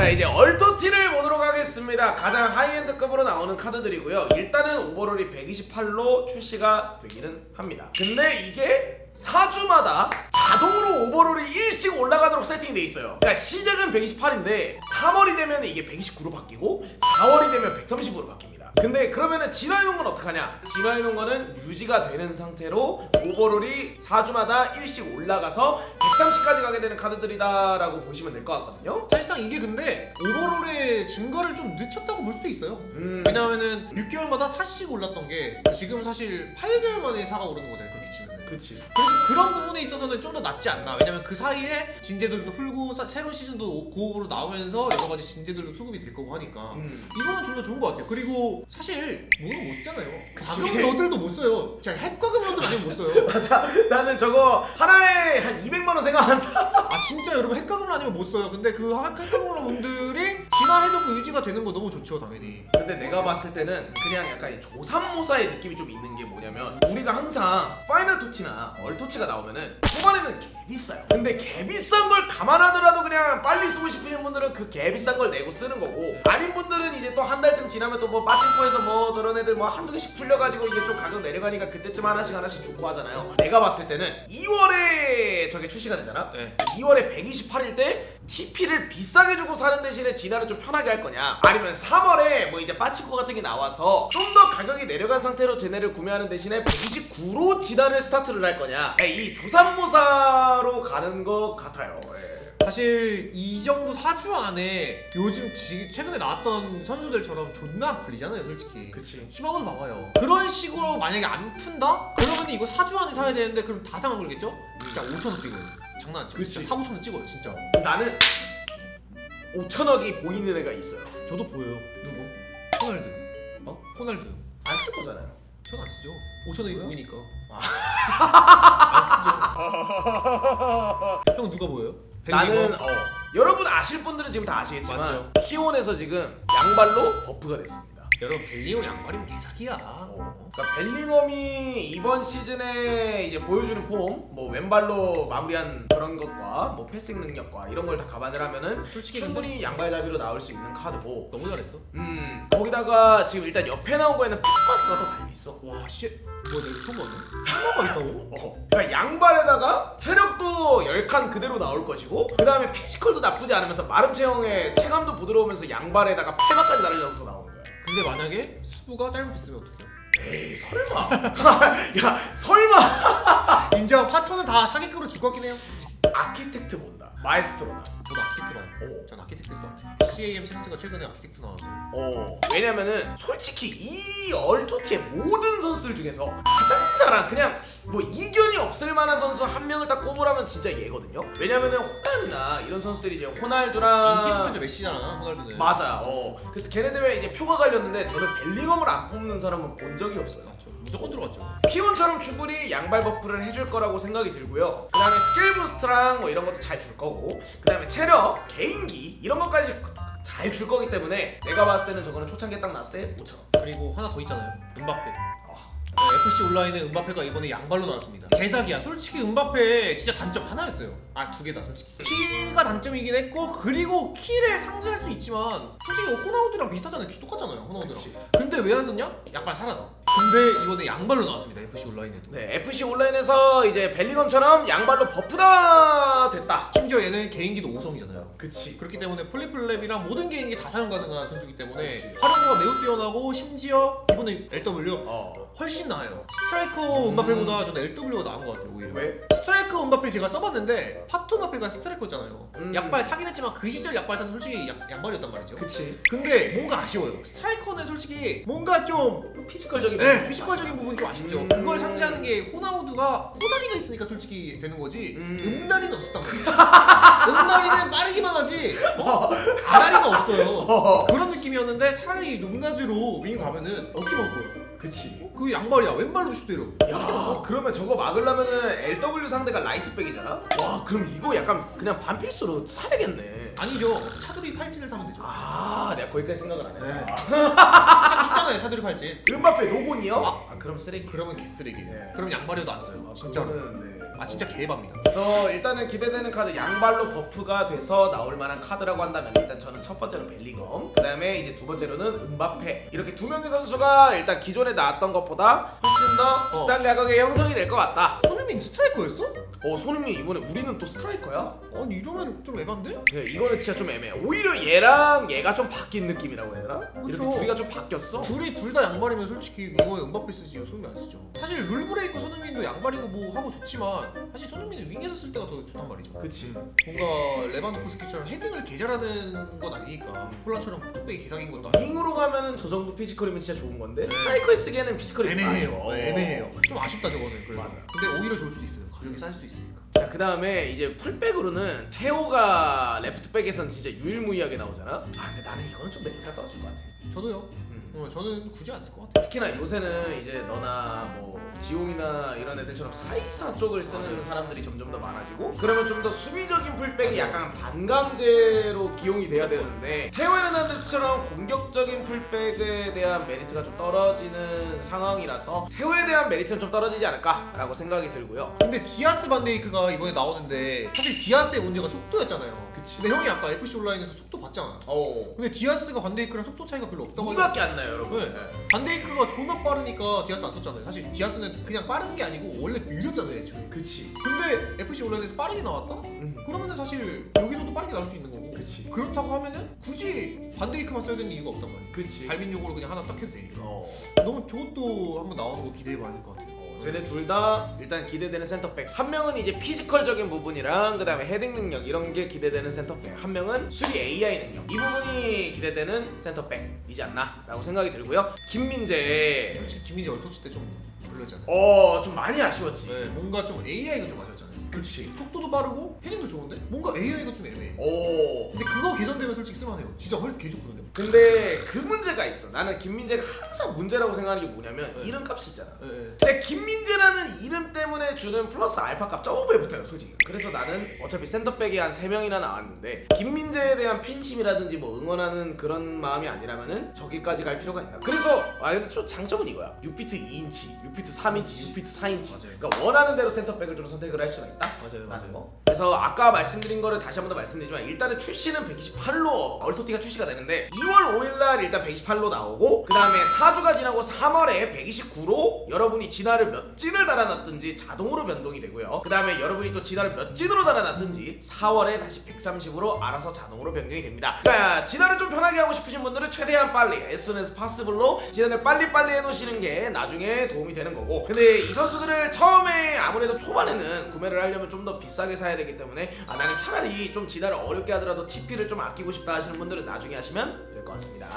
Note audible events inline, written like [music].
자 이제 얼토티를 보도록 하겠습니다. 가장 하이엔드급으로 나오는 카드들이고요. 일단은 오버롤이 128로 출시가 되기는 합니다. 근데 이게 4주마다 자동으로 오버롤이 1씩 올라가도록 세팅돼 있어요. 그러니까 시작은 128인데 3월이 되면 이게 129로 바뀌고 4월이 되면 130으로 바뀝니다. 근데 그러면은 진화해놓은 건 어떡하냐? 진화해놓은 거는 유지가 되는 상태로 오버롤이 4주마다 1씩 올라가서 130까지 가게 되는 카드들이다라고 보시면 될 것 같거든요. 사실상 이게 근데 오버롤의 증가를 좀 늦췄다고 볼 수도 있어요. 음, 왜냐하면은 6개월마다 4씩 올랐던 게 지금 사실 8개월 만에 4가 오르는 거잖아요. 그렇게 치면. 그치. 그래서 그런 부분에 있어서는 좀 더 낫지 않나. 왜냐면 그 사이에 진제들도 풀고 사- 새로운 시즌도 고업으로 나오면서 여러 가지 진제들도 수급이 될 거고 하니까 음. 이거는 좀 더 좋은 것 같아요. 그리고 사실 문을 못 쓰잖아요. 그치. 자금러들도 못 써요. 진짜 핵과금 러들 아니면 못 써요. 맞아. 나는 저거 하나에 한 200만 원 생각한다. 아 진짜 여러분 핵과금 러 아니면 못 써요. 근데 그 핵과금 러 분들이 유지가 되는 거 너무 좋죠 당연히. 근데 내가 봤을 때는 그냥 약간 이 조삼모사의 느낌이 좀 있는 게 뭐냐면 우리가 항상 파이널 토티나 얼토치가 나오면은 초반에는 개 비싸요. 근데 개 비싼 걸 감안하더라도 그냥 빨리 쓰고 싶으신 분들은 그 개 비싼 걸 내고 쓰는 거고 아닌 분들은 이제 또 한 달쯤 지나면 또 뭐 빠진코에서 뭐 저런 애들 뭐 한두 개씩 풀려가지고 이게 좀 가격 내려가니까 그때쯤 하나씩 하나씩 주고 하잖아요. 내가 봤을 때는 2월에 저게 출시가 되잖아. 네. 2월에 128일 때 TP를 비싸게 주고 사는 대신에 진화를 좀 편하게 할 거냐 아니면 3월에 뭐 이제 빠치코 같은 게 나와서 좀 더 가격이 내려간 상태로 쟤네를 구매하는 대신에 129로 진화를 스타트를 할 거냐. 예, 이 조삼모사로 가는 것 같아요. 예. 사실 이 정도 사주 안에 요즘 지, 최근에 나왔던 선수들처럼 존나 안 풀리잖아요 솔직히. 그치. 희망은 봐봐요. 그런 식으로 만약에 안 푼다? 그러면 이거 사주 안에 사야 되는데 그럼 다 상한 걸겠죠? 진짜 5천원 찍어요. 장난 아니죠 그치. 진짜 4, 5천원 찍어요 진짜. 나는 5천억이 보이는 애가 있어요 저도 보여요 누구? 호날두 어? 호날두 안 쓸 거잖아요 전 안 쓰죠 5천 원이 뭐야? 보이니까 아. [laughs] 안 쓰죠 형 누가 보여요? 나는 벨링엄? 어 여러분 아실 분들은 지금 다 아시겠지만 맞죠. 키온에서 지금 양발로 버프가 됐습니다 여러분 벨링엄 양말이면 개사기야 어. 그러니까 벨링엄이 이번 시즌에 이제 보여주는 폼, 뭐 왼발로 마무리한 그런 것과 뭐 패싱 능력과 이런 걸 다 감안을 하면은 솔직히 충분히 양발잡이로 나올 수 있는 카드고, 너무 잘했어 음 거기다가 지금 일단 옆에 나온 거에는 픽스마스터가 또 달려 있어. 와 씨. 뭐야 내가 처음 봤네 하나가 있다고? 어. 그러니까 양발에다가 체력도 10칸 그대로 나올 것이고 그 다음에 피지컬도 나쁘지 않으면서 마름 체형에 체감도 부드러우면서 양발에다가 패마까지 날려서 나오는 근데 만약에 수부가 패스면 어떡해요? 에이 설마. [laughs] 야 설마. [laughs] 인정. 파토는 다 사기급으로 줄 것 같긴 해요. 아키텍트 본다. 마에스트로나 오. 전 아키텍트 같아요. CAM 챔스가 최근에 아키텍트 나와서. 어. 왜냐면은 솔직히 이 얼토티의 모든 선수들 중에서 가장 잘한 그냥 뭐 이견이 없을 만한 선수 한 명을 딱 꼽으라면 진짜 얘거든요. 왜냐면은 호날이나 이런 선수들이 이제 호날두랑 인기 투표자 메시잖아 호날두는. 맞아 어. 그래서 걔네들에 이제 표가 갈렸는데 저는 벨링엄을 안 뽑는 사람은 본 적이 없어요. 맞죠. 무조건 들어갔죠. 피온처럼 충분히 양발 버프를 해줄 거라고 생각이 들고요. 그 다음에 스킬 부스트랑 뭐 이런 것도 잘 줄 거고, 그 다음에 체력, 개인기 이런 것까지 잘 줄 거기 때문에 내가 봤을 때는 저거는 초창기에 딱 나왔을 때 5천 원. 그리고 하나 더 있잖아요. 은바페. 아, 네, FC 온라인에 은바페가 이번에 양발로 나왔습니다. 개사기야. 솔직히 은바페 진짜 단점 하나였어요. 아 두 개다 솔직히. 키가 단점이긴 했고 그리고 키를 상쇄할 수 있지만 솔직히 호나우드랑 비슷하잖아요. 키 똑같잖아요 호나우드랑. 그치. 근데 왜 안 썼냐? 양발 살아서 근데 이번에 양발로 나왔습니다 FC 온라인에도 네 FC 온라인에서 이제 벨링엄처럼 양발로 버프다 됐다. 심지어 얘는 개인기도 5성이잖아요 그치. 그렇기 때문에 플리플랩이랑 모든 개인기 다 사용 가능한 선수이기 때문에. 활용도가 매우 뛰어나고 심지어 이번에 LW 어. 훨씬 나아요 스트라이커 은바페보다 저는 LW가 나은 것 같아요 오히려 왜? 스트라이커 은바페 제가 써봤는데 파토 은바페가 스트라이커잖아요 음. 약발 사긴 했지만 그 시절 약발 사는 솔직히 양, 양발이었단 말이죠 그치. 근데 뭔가 아쉬워요 스트라이커는 솔직히 뭔가 좀 피지컬적인 네, 부분이 피지컬적인 부분이 좀 아쉽죠 음. 그걸 상쇄하는 게 호나우두가 호다리가 있으니까 솔직히 되는 거지. 음. 음다리는 없었단 말이야. 음다리는 빠르기만 하지. 어? 아다리가 없어요. 그런 느낌이었는데 차라리 음나즈로 윙 가면은 어깨 먹을 거예요. 그치. 어, 그 양발이야. 왼발로 슛 때려 야, 그러면 저거 막으려면은 LW 상대가 라이트백이잖아? 와, 그럼 이거 약간 그냥 반필수로 사야겠네. 아니죠 차두리 팔찌를 사면 되죠 아, 내가 거기까지 생각을 안 해. 사기 쉽잖아요 차두리 팔찌 은바페 로곤이요? 아. 아, 그럼 쓰레기. 그러면 개쓰레기 네. 그럼 양발이어도 안 써요 아, 진짜로 그거는, 네. 아 진짜 개박입니다. 그래서 일단은 기대되는 카드 양발로 버프가 돼서 나올 만한 카드라고 한다면 일단 저는 첫 번째로 벨링엄 그 다음에 이제 두 번째로는 은바페 이렇게 두 명의 선수가 일단 기존에 나왔던 것보다 훨씬 더 어. 비싼 가격에 형성이 될 것 같다 손흥민 스트라이커였어? 어 손흥민 이번에 우리는 또 스트라이커야? 아니 이러면 좀 애반데? 네, 이거는 진짜 좀 애매해 오히려 얘랑 얘가 좀 바뀐 느낌이라고 해야 되나? 이렇게 그쵸. 둘이가 좀 바뀌었어 둘이 둘 다 양발이면 솔직히 이거에 은바페 쓰지 손흥민 안 쓰죠. 사실 룰브레이커 손흥민도 양발이고 뭐 하고 좋지만 사실 손흥민은 윙에서 쓸 때가 더 좋단 말이죠. 그치 뭔가 레반도프스키처럼 헤딩을 개 잘하는 건 아니니까 폴란처럼 뚝배기 개사긴 것도 아니고 윙으로 가면은 저 정도 피지컬이면 진짜 좋은 건데 네. 스트라이커에 쓰기에는 피지컬이 좀 애매해요. 아쉬워. 네, 애매해요. 좀 아쉽다 저거는. 그래도. 맞아. 근데 오히려 좋을 수도 있어요. 가격이 쌀 수도 있 으니까. 자, 그 다음에 이제 풀백으로는 테오가 레프트백에선 진짜 유일무이하게 나오잖아. 아, 근데 나는 이거는 좀 메리트가 떨어질 것 같아. 저도요. 음. 어, 저는 굳이 안 쓸 것 같아요. 특히나 요새는 이제 너나 뭐 지용이나 이런 애들처럼 사이사 쪽을 쓰는 사람들이 점점 더 많아지고 그러면 좀 더 수비적인 풀백이 약간 반강제로 기용이 돼야 되는데 테오 헤르난데스처럼 공격적인 풀백에 대한 메리트가 좀 떨어지는 상황이라서 테오에 대한 메리트는 좀 떨어지지 않을까라고 생각이 들고요. 근데 디아스 반데이크가 이번에 나오는데 사실 디아스의 문제가 속도였잖아요. 그치. 근데 형이 아까 FC 온라인에서 속도 봤잖아. 어. 근데 디아스가 반데이크랑 속도 차이가 별로 없다고 이밖에 안 나요, 여러분. 네. 반데이크가 존나 빠르니까 디아스 안 썼잖아요. 사실 디아스는 그냥 빠른 게 아니고 원래 느렸잖아요, 애초에. 그치. 근데 FC 온라인에서 빠르게 나왔다? 음. 그러면은 사실 여기서도 빠르게 나올 수 있는 거고. 그치. 그렇다고 하면은 굳이 반데이크만 써야 되는 이유가 없단 말이야. 그치. 발민용으로 그냥 하나 딱 해도 되니까. 어. 너무 저것도 한번 나오는 거 기대해봐야 될 것 같아요. 쟤네 둘 다 일단 기대되는 센터백 한 명은 이제 피지컬적인 부분이랑 그 다음에 헤딩 능력 이런 게 기대되는 센터백 한 명은 수비 AI 능력 이 부분이 기대되는 센터백이지 않나 라고 생각이 들고요 김민재 솔직히 김민재 얼토치 때좀 별로였잖아요. 어 좀 많이 아쉬웠지 네, 뭔가 좀 AI가 좀 아쉬웠잖아요. 그치 속도도 빠르고 헤딩도 좋은데 뭔가 AI가 좀 애매해. 오 근데 그거 개선되면 솔직히 쓸만해요. 진짜 헐 개좋거든요. 근데 그 문제가 있어 나는 김민재가 항상 문제라고 생각하는 게 뭐냐면 네. 이름값이 있잖아 예, 예. 제 김민재라는 이름 때문에 주는 플러스 알파 값 저거에 붙어요 솔직히 그래서 나는 어차피 센터백이 한 3명이나 나왔는데 김민재에 대한 팬심이라든지 뭐 응원하는 그런 마음이 아니라면은 저기까지 갈 필요가 있나 그래서 아 근데 좀 장점은 이거야 6피트 2인치 6피트 3인치 6피트 4인치 맞아요. 그러니까 원하는 대로 센터백을 좀 선택을 할 수가 있다 맞아요, 라는 맞아요. 거. 그래서 아까 말씀드린 거를 다시 한 번 더 말씀드리지만 일단은 출시는 128로 얼토티가 출시가 되는데 2월 5일날 일단 128로 나오고 그 다음에 4주가 지나고 3월에 129로 여러분이 진화를 몇 진을 달아놨든지 자동으로 변동이 되고요. 그 다음에 여러분이 또 진화를 몇 진으로 달아놨든지 4월에 다시 130으로 알아서 자동으로 변경이 됩니다. 그러니까 진화를 좀 편하게 하고 싶으신 분들은 최대한 빨리 as soon as possible로 진화를 빨리빨리 해놓으시는 게 나중에 도움이 되는 거고 근데 이 선수들을 처음에 아무래도 초반에는 구매를 하려면 좀 더 비싸게 사야 되기 때문에 아, 나는 차라리 좀 진화를 어렵게 하더라도 TP를 좀 아끼고 싶다 하시는 분들은 나중에 하시면 될 것 같습니다.